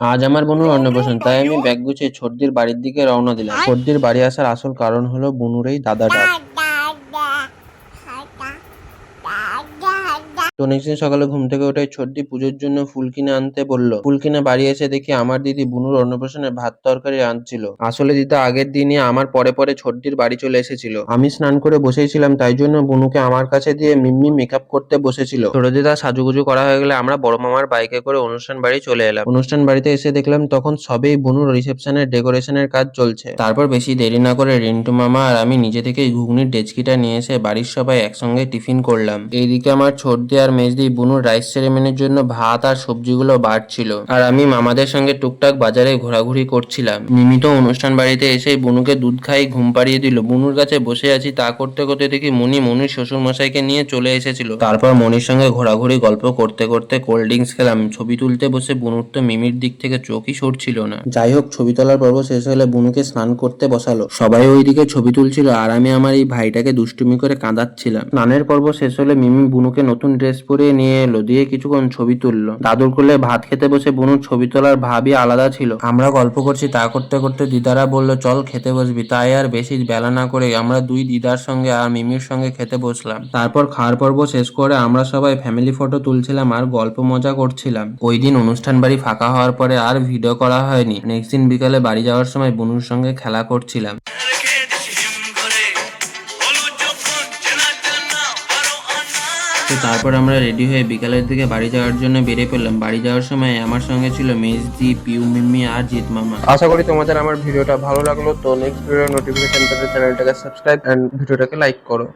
আজ আমার বনুর অন্নপ্রাশন তাই আমি ব্যাগ গুছিয়ে ছর্দির বাড়ির দিকে রওনা দিলাম। ছর্দির বাড়ি আসার আসল কারণ হলো বনুর এই দাদা তো নেক্সট দিন সকালে ঘুম থেকে উঠে ছোট্টি পুজোর জন্য ফুল কিনে আনতে বলল। ফুল কিনে বাড়ি এসে দেখি আমার দিদি বুনুর অন্নপ্রাশনে ভাত তরকারি আনছিল। আসলে দিদা আগের দিনই আমার পরে পরে ছর্দির বাড়ি চলে এসেছিল। আমি স্নান করে বসেছিলাম, তাই জন্য বুনুকে আমার কাছে দিয়ে মিম্মি মেকআপ করতে বসেছিল। ছোট দিদা সাজুগুজু করা হয়ে গেলে আমরা বড় মামার বাইকে করে অনুষ্ঠান বাড়ি চলে এলাম। অনুষ্ঠান বাড়িতে এসে দেখলাম তখন সবেই বুনুর রিসেপশনের ডেকোরেশনের কাজ চলছে। তারপর বেশি দেরি না করে রিন্টু মামা আর আমি নিজে থেকেই ঘুগনির ডেচকিটা নিয়ে এসে বাড়ির সবাই একসঙ্গে টিফিন করলাম। এইদিকে আমার ছোটদি আর মেজদি বুনুর রাইস সেরেমনির জন্য ভাত আর সবজিগুলো বাড়ছিল। আর আমি মামাদের সঙ্গে টুকটাক বাজারে ঘোরাঘুরি করছিলাম। নিমিত অনুষ্ঠান বাড়িতে এসে বুনুকে দুধ খাই ঘুম পাড়িয়ে দিল। বুনুর কাছে বসে আছি তা করতে করতে দেখি মনি মনির শ্বশুর মশাইকে নিয়ে চলে এসেছিল। তারপর মনির সঙ্গে ঘোরাঘুরি গল্প করতে করতে কোল্ড ড্রিঙ্কস খেলাম। ছবি তুলতে বসে বুনুর তো মিমির দিক থেকে চোখই সরছিল না। যাই হোক, ছবি তোলার পর্ব শেষ হলে বুনুকে স্নান করতে বসালো। সবাই ওইদিকে ছবি তুলছিল আর আমি আমার এই ভাইটাকে দুষ্টুমি করে কাঁদাচ্ছিলাম। স্নানের পর্ব শেষ হলে মিমি বুনুকে নতুন ড্রেস পরিয়ে নিয়ে এলো, দিয়ে কিছুক্ষণ ছবি তুললো। দাদুর কোলে ভাত খেতে বসে বুনুর ছবি তোলার ভাবই আলাদা ছিল। আমরা গল্প করছি তা করতে করতে দিদারা বলল, চল খেতে বসবি। তাই আর বেশি বেলা না করে আমরা দুই দিদার সঙ্গে আর মিমির সঙ্গে খেতে বসলাম। তারপর খাওয়ার পর্ব শেষ করে আমরা সবাই ফ্যামিলি ফটো তুলছিলাম আর গল্প মজা করছিলাম। ওই দিন অনুষ্ঠান বাড়ি ফাঁকা হওয়ার পরে আর ভিডিও করা হয়নি। নেক্সট দিন বিকালে বাড়ি যাওয়ার সময় বনুর সঙ্গে খেলা করছিলাম। তো তারপর আমরা রেডি হয়ে বিকালের দিকে বাড়ি যাওয়ার জন্য বেরিয়ে পড়লাম। বাড়ি যাওয়ার সময় আমার সঙ্গে ছিল মেজদি, পিউ, মিম্মি আর জিত মামা। আশা করি তোমাদের আমার ভিডিওটা ভালো লাগল। তো নেক্সট ভিডিও নোটিফিকেশন পেতে চ্যানেলটাকে সাবস্ক্রাইব এন্ড ভিডিওটাকে লাইক করো।